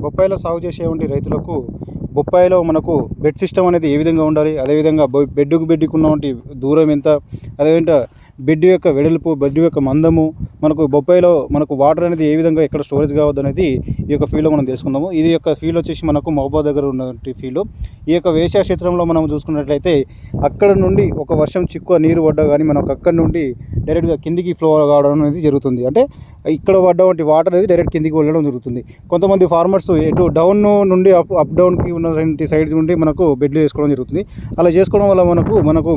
బొప్పాయిలో సాగు చేసేటువంటి రైతులకు బొప్పాయిలో మనకు బెడ్ సిస్టమ్ అనేది ఏ విధంగా ఉండాలి? అదేవిధంగా బొ- బెడ్డుకు ఉన్నటువంటి దూరం ఎంత? అదేవిధంగా బెడ్ యొక్క వెడల్పు బెడ్ యొక్క మందము మనకు బొప్పాయిలో మనకు వాటర్ అనేది ఏ విధంగా ఎక్కడ స్టోరేజ్ కావద్దు అనేది ఈ యొక్క ఫీల్డ్లో మనం తెలుసుకుందాము. ఇది యొక్క ఫీల్డ్ వచ్చేసి మనకు మహబాద్ దగ్గర ఉన్నటువంటి ఫీల్డ్ ఈ యొక్క వేసా క్షేత్రంలో మనం చూసుకున్నట్లయితే అక్కడ నుండి ఒక వర్షం చిక్కువ నీరు పడ్డా కానీ మనకు అక్కడ నుండి డైరెక్ట్గా కిందికి ఫ్లో కావడం అనేది జరుగుతుంది. అంటే ఇక్కడ పడ్డ వంటి వాటర్ అనేది డైరెక్ట్ కిందికి వెళ్ళడం జరుగుతుంది. కొంతమంది ఫార్మర్స్ ఎటు డౌన్ నుండి అప్ అప్ డౌన్కి ఉన్న సైడ్ నుండి మనకు బెడ్లు వేసుకోవడం జరుగుతుంది. అలా చేసుకోవడం వల్ల మనకు మనకు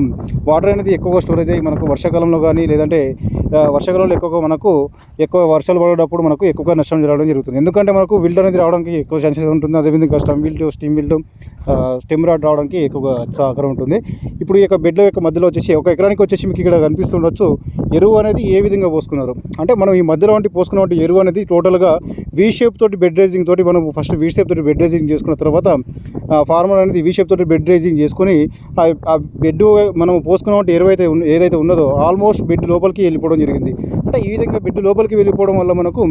వాటర్ అనేది ఎక్కువగా స్టోరేజ్ అయ్యి మనకు వర్షాకాలంలో కానీ లేదంటే వర్షాకాలంలో ఎక్కువగా మనకు ఎక్కువ వర్షాలు పడేటప్పుడు మనకు ఎక్కువగా నష్టం జరగడం జరుగుతుంది. ఎందుకంటే మనకు విల్డ్ అనేది రావడానికి ఎక్కువ ఛాన్సెస్ ఉంటుంది. అదేవిధంగా stem wilt stem wilt stem rod రావడానికి ఎక్కువగా సహకారం ఉంటుంది. ఇప్పుడు ఈ యొక్క బెడ్ల యొక్క మధ్యలో వచ్చేసి ఒక ఎకరానికి వచ్చేసి మీకు ఇక్కడ కనిపిస్తుండొచ్చు. ఎరువు అనేది ఏ విధంగా పోసుకున్నారు? అంటే మనం ఈ మధ్యలో వంటి పోసుకున్న ఎరువు అనేది టోటల్గా వీ షేప్ తోటి బెడ్ రేజింగ్ తోటి మనం ఫస్ట్ వీ షేప్ తోటి బెడ్ రేజింగ్ చేసుకున్న తర్వాత ఫార్మర్ అనేది వీ షేప్ తోటి బెడ్ రేజింగ్ చేసుకొని ఆ- బెడ్ మనం పోసుకున్న ఏవైతే ఏదైతే ఉన్నదో ఆల్మోస్ట్ బెడ్ లోపలికి వెళ్ళిపోవడం జరిగింది. అంటే ఈ విధంగా బెడ్ లోపలికి వెళ్ళిపోవడం వల్ల మనకు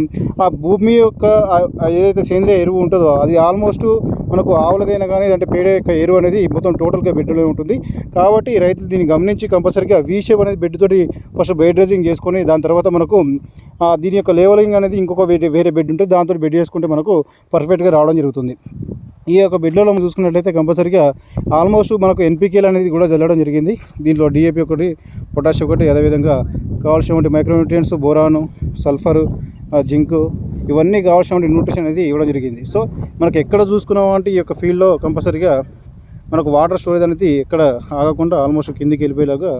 ఆ భూమి యొక్క ఏదైతే సేంద్రియ ఎరువు ఉంటుందో అది ఆల్మోస్ట్ మనకు ఆవులదైనా కానీ అంటే పేడ యొక్క ఎరువు అనేది మొత్తం టోటల్గా బెడ్లో ఉంటుంది. కాబట్టి రైతులు దీన్ని గమనించి కంపల్సరీగా వీ షేప్ అనేది బెడ్ తోటి ఫస్ట్ బెడ్ రేజింగ్ చేసుకొని దాని తర్వాత మనకు దీని యొక్క లేవలింగ్ అనేది ఇంకొక వేరే వేరే బెడ్ ఉంటుంది దాంతో బెడ్ చేసుకుంటే మనకు పర్ఫెక్ట్గా రావడం జరుగుతుంది. ఈ యొక్క బెడ్లలో మనం చూసుకున్నట్లయితే కంపల్సరీగా ఆల్మోస్ట్ మనకు ఎన్పికేలు అనేది కూడా చల్లడం జరిగింది. దీంట్లో డిఏపి ఒకటి పొటాష్ ఒకటి అదేవిధంగా కావాల్సినటువంటి మైక్రోన్యూట్రియంట్స్ బోరాను సల్ఫరు జింకు ఇవన్నీ కావాల్సినటువంటి న్యూట్రిషన్ అనేది ఇవ్వడం జరిగింది. సో మనకు ఎక్కడ చూసుకున్నామంటే ఈ యొక్క ఫీల్డ్లో కంపల్సరీగా మనకు వాటర్ స్టోరేజ్ అనేది ఎక్కడ ఆగకుండా ఆల్మోస్ట్ కిందికి వెళ్ళిపోయేలాగా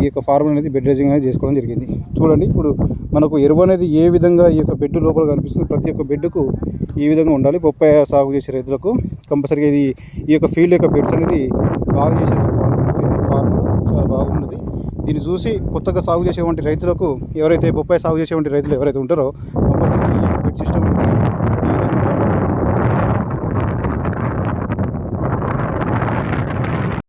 ఈ యొక్క ఫార్మల్ అనేది బెడ్ రైజింగ్ అనేది చేసుకోవడం జరిగింది. చూడండి ఇప్పుడు మనకు ఎరువు అనేది ఏ విధంగా ఈ యొక్క బెడ్ లోపల కనిపిస్తుంది? ప్రతి ఒక్క బెడ్కు ఈ విధంగా ఉండాలి. బొప్పాయి సాగు చేసే రైతులకు కంపల్సరీగా ఇది ఈ యొక్క ఫీల్డ్ యొక్క బెడ్స్ అనేది బాగా చేశారు ఫార్మర్ చాలా బాగున్నది. దీన్ని చూసి కొత్తగా సాగు చేసేటువంటి రైతులకు ఎవరైతే బొప్పాయి సాగు చేసేటువంటి రైతులు ఎవరైతే ఉంటారో కంపల్సరీ బెడ్ సిస్టమ్ అనేది